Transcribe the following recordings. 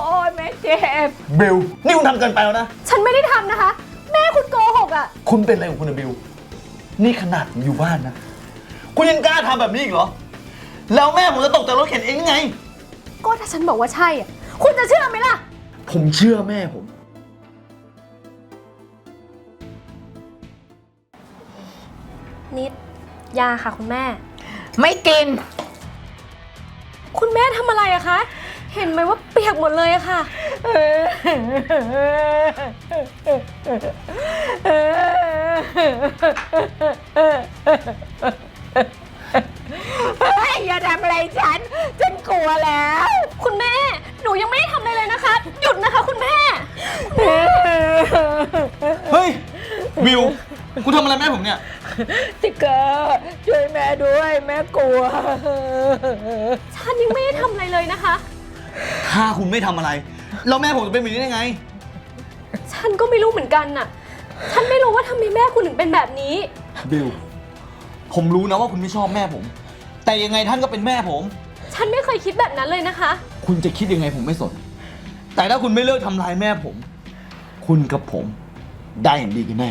โอ้ยแม่เจ็บ บิลนี่คุณทำเกินไปแล้วนะ ฉันไม่ได้ทำนะคะ แม่คุณโกหกอะ คุณเป็นอะไรของคุณนะบิลนี่ขนาดผมอยู่บ้านนะ คุณยังกล้าทำแบบนี้อีกเหรอ แล้วแม่ผมจะตกจากรถเข็นเองยังไง ก็ถ้าฉันบอกว่าใช่อะ คุณจะเชื่อไหมล่ะ ผมเชื่อแม่ผม นิด ยาค่ะคุณแม่ ไม่กิน คุณแม่ทำอะไรอะคะ เห็นไหมว่าเปียกหมดเลยอะค่ะ เฮ้ยอย่าทำอะไรฉัน ฉันกลัวแล้ว คุณแม่ หนูยังไม่ได้ทำอะไรเลยนะคะ หยุดนะคะคุณแม่ เฮ้ยบิลคุณทำอะไรแม่ผมเนี่ย ติ๊กเกอร์ช่วยแม่ด้วย แม่กลัว ฉันยังไม่ได้ทำอะไรเลยนะคะ ถ้าคุณไม่ทำอะไร แล้วแม่ผมจะเป็นแบบนี้ได้ไง ฉันก็ไม่รู้เหมือนกันน่ะ ฉันไม่รู้ว่าทำไมแม่คุณถึงเป็นแบบนี้ บิล ผมรู้นะว่าคุณไม่ชอบแม่ผม แต่ยังไงท่านก็เป็นแม่ผม ฉันไม่เคยคิดแบบนั้นเลยนะคะ คุณจะคิดยังไงผมไม่สน แต่ถ้าคุณไม่เลิกทำร้ายแม่ผม คุณกับผม ได้อย่างดีกันแน่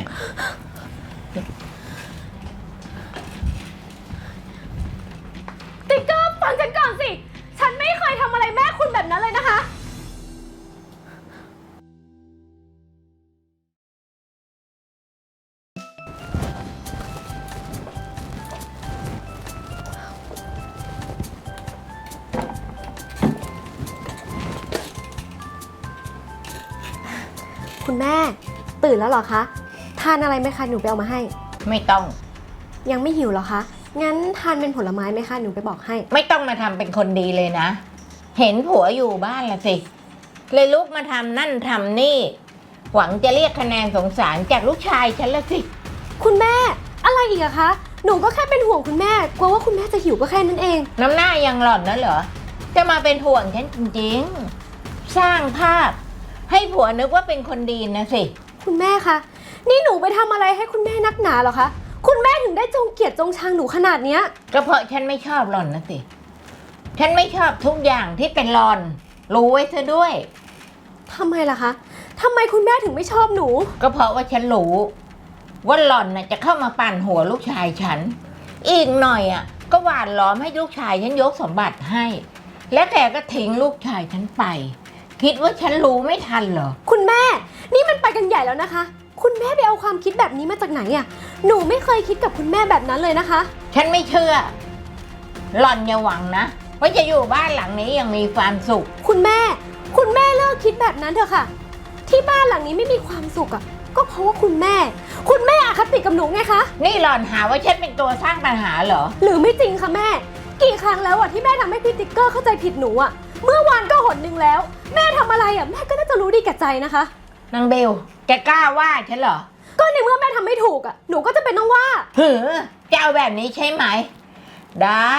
คุณแม่ ตื่นแล้วเหรอคะ ทานอะไรไหมคะ หนูไปเอามาให้ ไม่ต้อง ยังไม่หิวเหรอคะ งั้นทานเป็นผลไม้ไหมคะ หนูไปบอกให้ ไม่ต้องมาทำเป็นคนดีเลยนะ เห็นผัวอยู่บ้านละสิ เลยลุกมาทำนั่นทำนี่ หวังจะเรียกคะแนนสงสารจากลูกชายฉันละสิ คุณแม่ อะไรอีกอะคะ หนูก็แค่เป็นห่วงคุณแม่ กลัวว่าคุณแม่จะหิวก็แค่นั้นเอง น้ำหน้ายังหล่อนนะเหรอ จะมาเป็นห่วงฉันจริงๆ สร้างภาพ ให้ผัวนึกว่าเป็นคนดีนะสิ คุณแม่คะ นี่หนูไปทำอะไรให้คุณแม่นักหนาเหรอคะ คุณแม่ถึงได้จงเกลียดจงชังหนูขนาดเนี้ย ก็เพราะฉันไม่ชอบหล่อนนะสิ ฉันไม่ชอบทุกอย่างที่เป็นหล่อน รู้ไว้ซะด้วย ทำไมล่ะคะ ทำไมคุณแม่ถึงไม่ชอบหนู ก็เพราะว่าฉันรู้ว่าหล่อนน่ะจะเข้ามาปั่นหัวลูกชายฉัน อีกหน่อยอะ ก็หวานล้อมให้ลูกชายฉันยกสมบัติให้ และแกก็ทิ้งลูกชายฉันไป คิดว่าฉันรู้ไม่ทันเหรอ คุณแม่ นี่มันไปกันใหญ่แล้วนะคะ คุณแม่ไปเอาความคิดแบบนี้มาจากไหนอะหนูไม่เคยคิดกับคุณแม่แบบนั้นเลยนะคะ ฉันไม่เชื่อ หล่อนอย่าหวังนะว่าจะอยู่บ้านหลังนี้ยังมีความสุข คุณแม่ คุณแม่เลิกคิดแบบนั้นเถอะค่ะ ที่บ้านหลังนี้ไม่มีความสุขอะก็เพราะว่าคุณแม่ คุณแม่อคติกับหนูไงคะ นี่หล่อนหาว่าฉันเป็นตัวสร้างปัญหาเหรอ หรือไม่จริงคะแม่ กี่ครั้งแล้วอะที่แม่ทำให้พี่ติ๊กเกอร์เข้าใจผิดหนูอะ เมื่อวานก็หนหนึ่งแล้ว แม่ทำอะไรอะแม่ก็น่าจะรู้ดีแก่ใจนะคะ นางเบล แกกล้าว่าฉันเหรอ ก็ในเมื่อแม่ทำไม่ถูกอะหนูก็จะเป็นต้องว่า หือจะเอาแบบนี้ใช่ไหม ได้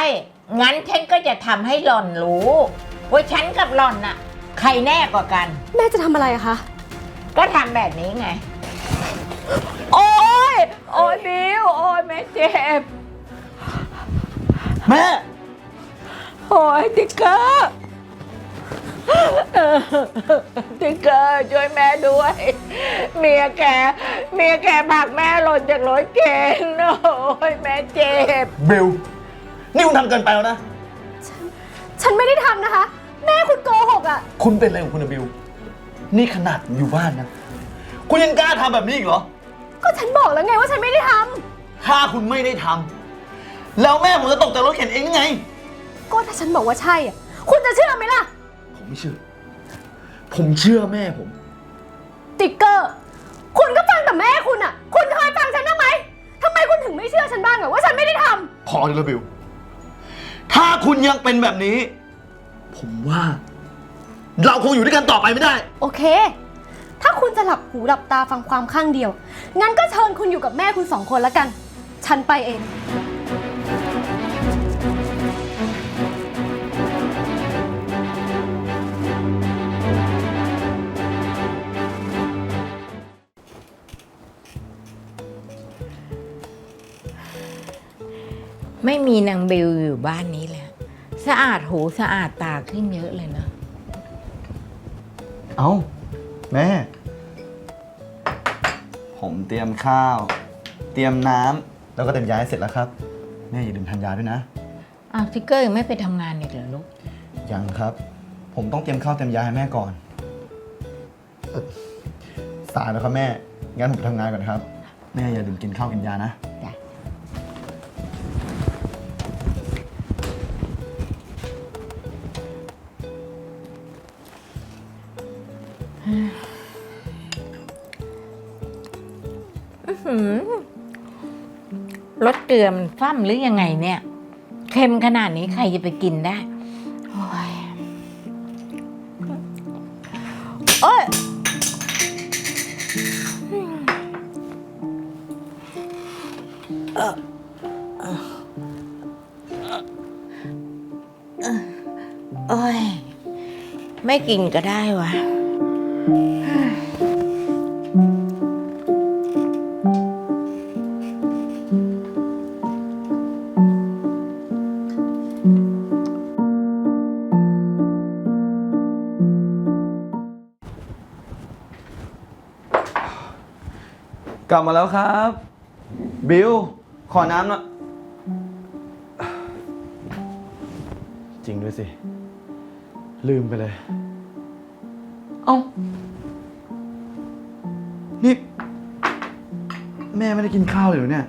งั้นฉันก็จะทำให้หล่อนรู้ว่าฉันกับหล่อนน่ะ ใครแน่กว่ากัน แม่จะทำอะไรอะคะ ก็ทำแบบนี้ไง โอ้ย โอ้ยบิว โอ้ยแม่เจ็บ แม่ โอ้ยติ๊กเกอร์ ติ๊กเกอร์ช่วยแม่ด้วย เมียแก เมียแกผลักแม่หล่นจากรถเข็นโอ้ยแม่เจ็บ บิลนี่คุณทำเกินไปแล้วนะ ฉันไม่ได้ทำนะคะ แม่คุณโกหกอะคุณเป็นอะไรของคุณนะบิลนี่ขนาดผมอยู่บ้านนะ คุณยังกล้าทำแบบนี้อีกเหรอ ก็ฉันบอกแล้วไงว่าฉันไม่ได้ทำถ้าคุณไม่ได้ทำแล้วแม่ผมจะตกจากรถเข็นเองยังไงก็ถ้าฉันบอกว่าใช่อะคุณจะเชื่อไหมล่ะผม ไม่เชื่อ ผมเชื่อแม่ผม ติ๊กเกอร์ คุณก็ฟังแต่แม่คุณอะคุณเคยฟังฉันบ้างไหมทำไมคุณถึงไม่เชื่อฉันบ้างอะว่าฉันไม่ได้ทำพอเลยละบิลถ้าคุณยังเป็นแบบนี้ ผมว่า เราคงอยู่ด้วยกันต่อไปไม่ได้โอเค ถ้าคุณจะหลับหูหลับตาฟังความข้างเดียว งั้นก็เชิญคุณอยู่กับแม่คุณสองคนแล้วกัน ฉันไปเอง ไม่มีนางเบลอยู่บ้านนี้แล้ว สะอาดหูสะอาดตาขึ้นเยอะเลยนะ เอ้า แม่ ผมเตรียมข้าว เตรียมน้ำแล้วก็เตรียมยาให้เสร็จแล้วครับ แม่อย่าลืมทานยาด้วยนะ อ้าวทิกเกอร์ยังไม่ไปทำงานอีกเหรอลูก ยังครับ ผมต้องเตรียมข้าวเตรียมยาให้แม่ก่อนเอ่อสายแล้วครับแม่ งั้นผมไปทำงานก่อนครับ แม่อย่าลืมกินข้าวกินยานะ เกลือมันฟั่มหรือยังไงเนี่ย เค็มขนาดนี้ใครจะไปกินได้โอ้ยโอ้ยโอ้ย ไม่กินก็ได้วะ กลับมาแล้วครับ บิลขอน้ำหน่อยจริงด้วยสิ ลืมไปเลย เอ้า นี่ แม่ไม่ได้กินข้าวเลยเหรอเนี่ย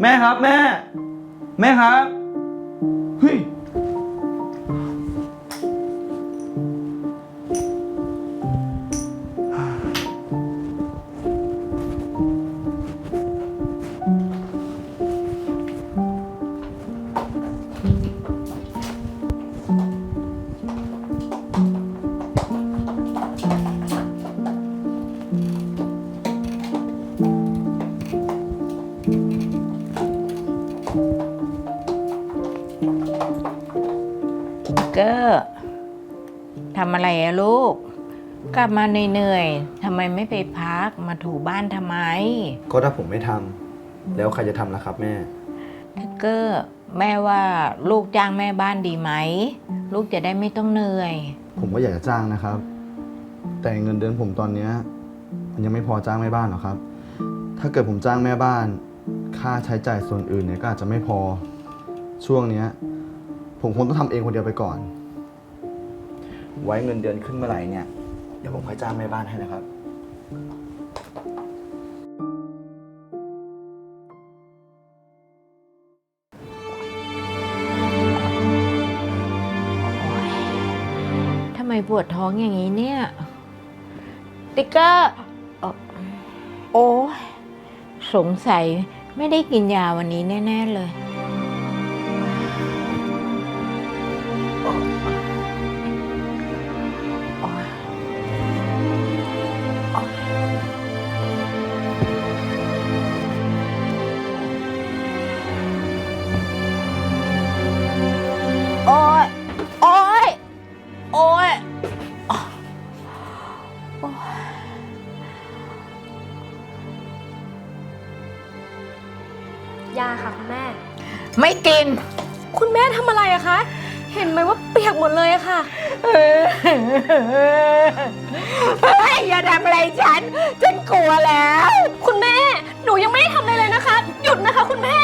แม่ครับแม่ แม่ครับ เฮ้ย อะไรอะลูก กลับมาเหนื่อยๆทำไมไม่ไปพักมาถูบ้านทำไมก็ถ้าผมไม่ทำแล้วใครจะทำล่ะครับแม่ทิกเกอร์แม่ว่าลูกจ้างแม่บ้านดีไหม ลูกจะได้ไม่ต้องเหนื่อย ผมก็อยากจะจ้างนะครับ แต่เงินเดือนผมตอนเนี้ยมันยังไม่พอจ้างแม่บ้านหรอกครับ ถ้าเกิดผมจ้างแม่บ้าน ค่าใช้จ่ายส่วนอื่นเนี่ยก็อาจจะไม่พอช่วงเนี้ยผมคงต้องทำเองคนเดียวไปก่อน ไว้เงินเดือนขึ้นเมื่อไหร่เนี่ย เดี๋ยวผมค่อยจ้างแม่บ้านให้นะครับ ทำไมปวดท้องอย่างนี้เนี่ย ติ๊กเกอร์เอ่อโอ้ยสงสัยไม่ได้กินยาวันนี้แน่ ๆ เลย ว่าเปียกหมดเลยอะค่ะ เฮ้ยอย่าทำอะไรฉัน ฉันกลัวแล้ว คุณแม่ หนูยังไม่ได้ทำอะไรเลยนะคะ หยุดนะคะ คุณแม่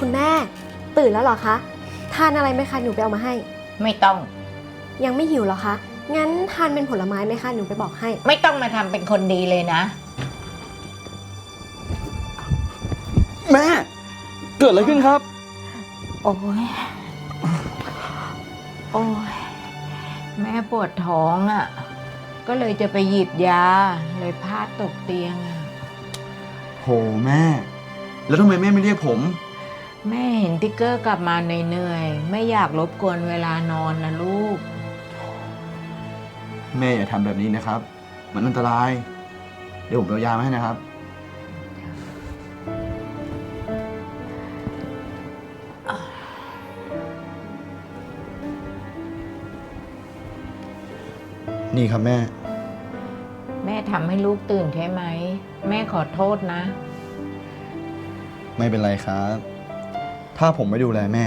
คุณแม่ ตื่นแล้วเหรอคะ ทานอะไรไหมคะ หนูไปเอามาให้ ไม่ต้องยังไม่หิวเหรอคะ งั้นทานเป็นผลไม้ไหมคะ หนูไปบอกให้ ไม่ต้องมาทำเป็นคนดีเลยนะ แม่ เกิดอะไรขึ้นครับ โอ้ย โอ้ย แม่ปวดท้องอะ ก็เลยจะไปหยิบยา เลยพลาดตกเตียงอะ โหแม่ แล้วทำไมแม่ไม่เรียกผม แม่เห็นติ๊กเกอร์กลับมาเหนื่อยๆ ไม่อยากรบกวนเวลานอนนะลูก แม่อย่าทำแบบนี้นะครับ มันอันตราย เดี๋ยวผมไปเอายามาให้นะครับ นี่ครับแม่ แม่ทำให้ลูกตื่นใช่ไหม แม่ขอโทษนะ ไม่เป็นไรครับ ถ้าผมไม่ดูแลแม่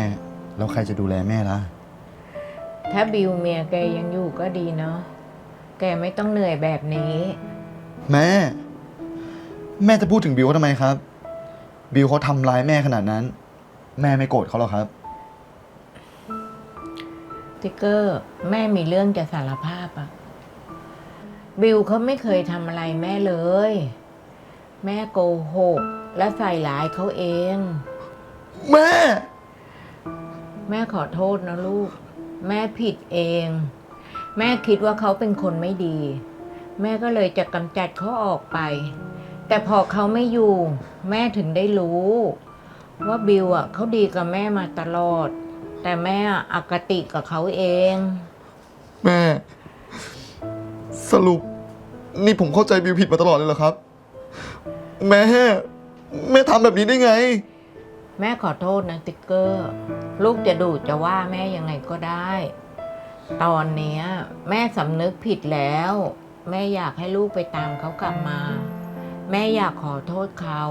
แล้วใครจะดูแลแม่ล่ะ ถ้าบิวเมียแกยังอยู่ก็ดีเนาะแกไม่ต้องเหนื่อยแบบนี้ แม่ แม่จะพูดถึงบิวเขาทำไมครับ บิวเขาทำร้ายแม่ขนาดนั้น แม่ไม่โกรธเขาหรอกครับ ติ๊กเกอร์ แม่มีเรื่องจะสารภาพอะ บิวเขาไม่เคยทำอะไรแม่เลย แม่โกหก และใส่ร้ายเขาเอง แม่ แม่ขอโทษนะลูก แม่ผิดเอง แม่คิดว่าเขาเป็นคนไม่ดี แม่ก็เลยจะกำจัดเขาออกไป แต่พอเขาไม่อยู่ แม่ถึงได้รู้ ว่าบิวอะเขาดีกับแม่มาตลอด แต่แม่อะอคติกับเขาเอง แม่ สรุป นี่ผมเข้าใจบิวผิดมาตลอดเลยเหรอครับ แม่ แม่ทำแบบนี้ได้ไง แม่ขอโทษนะติ๊กเกอร์ ลูกจะดูจะว่าแม่ยังไงก็ได้ ตอนเนี้ย แม่สำนึกผิดแล้ว แม่อยากให้ลูกไปตามเขากลับมา แม่อยากขอโทษเขา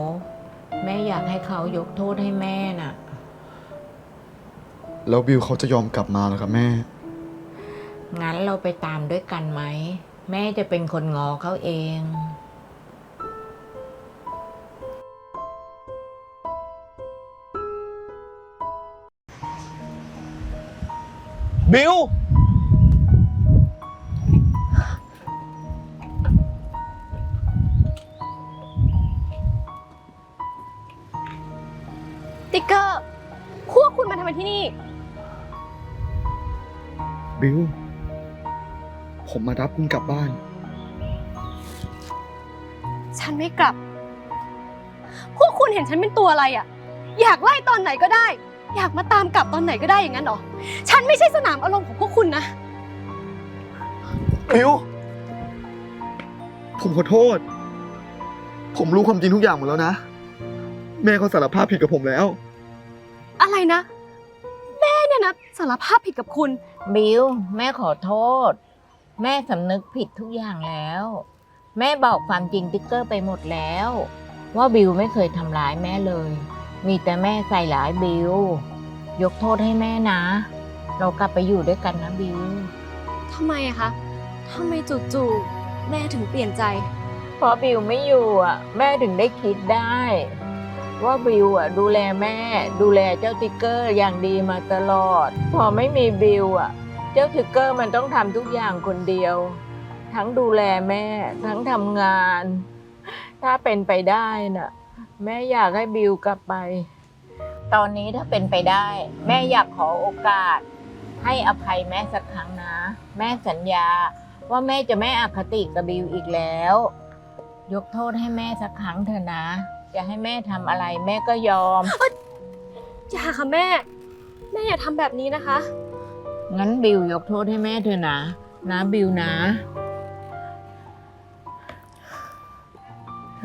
แม่อยากให้เขายกโทษให้แม่น่ะ แล้วบิวเขาจะยอมกลับมาเหรอครับแม่ งั้นเราไปตามด้วยกันไหม แม่จะเป็นคนงอเขาเอง บิว ติ๊กเกอร์พวกคุณมาทำไมที่นี่ บิว ผมมารับคุณกลับบ้าน ฉันไม่กลับ พวกคุณเห็นฉันเป็นตัวอะไรอะอยากไล่ตอนไหนก็ได้ อยากมาตามกลับตอนไหนก็ได้อย่างนั้นเหรอ ฉันไม่ใช่สนามอารมณ์ของพวกคุณนะบิว ผมขอโทษ ผมรู้ความจริงทุกอย่างหมดแล้วนะ แม่เขาสารภาพผิดกับผมแล้ว อะไรนะ แม่เนี่ยนะสารภาพผิดกับคุณ บิวแม่ขอโทษ แม่สำนึกผิดทุกอย่างแล้ว แม่บอกความจริงติ๊กเกอร์ไปหมดแล้ว ว่าบิวไม่เคยทำร้ายแม่เลย มีแต่แม่ใส่ร้ายบิวยกโทษให้แม่นะ เรากลับไปอยู่ด้วยกันนะบิวทำไมอะคะทำไมจู่ๆแม่ถึงเปลี่ยนใจ พอบิวไม่อยู่อะ แม่ถึงได้คิดได้ ว่าบิวอะ ดูแลแม่ ดูแลเจ้าติ๊กเกอร์อย่างดีมาตลอด พอไม่มีบิวอะเจ้าติ๊กเกอร์มันต้องทำทุกอย่างคนเดียว ทั้งดูแลแม่ ทั้งทำงาน ถ้าเป็นไปได้น่ะ แม่อยากให้บิวกลับไป ตอนนี้ถ้าเป็นไปได้ แม่อยากขอโอกาส ให้อภัยแม่สักครั้งนะ แม่สัญญาว่าแม่จะไม่อคติกับบิวอีกแล้ว ยกโทษให้แม่สักครั้งเถอะนะ จะให้แม่ทำอะไรแม่ก็ยอม อย่าค่ะแม่ แม่อย่าทำแบบนี้นะคะ งั้นบิวยกโทษให้แม่เถอะนะ นะบิวนะ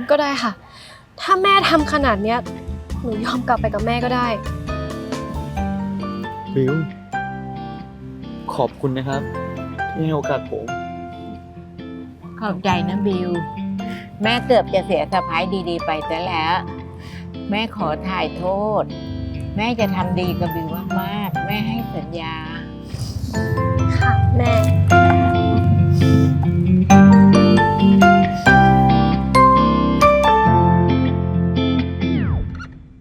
ก็ได้ค่ะ ถ้าแม่ทำขนาดเนี้ยหนูยอมกลับไปกับแม่ก็ได้ บิว ขอบคุณนะครับ ที่ให้โอกาสผม ขอบใจนะบิว แม่เกือบจะเสียสะพ้ายดีๆ ไปแต่แล้ว แม่ขอถ่ายโทษ แม่จะทำดีกับบิวมากๆ แม่ให้สัญญา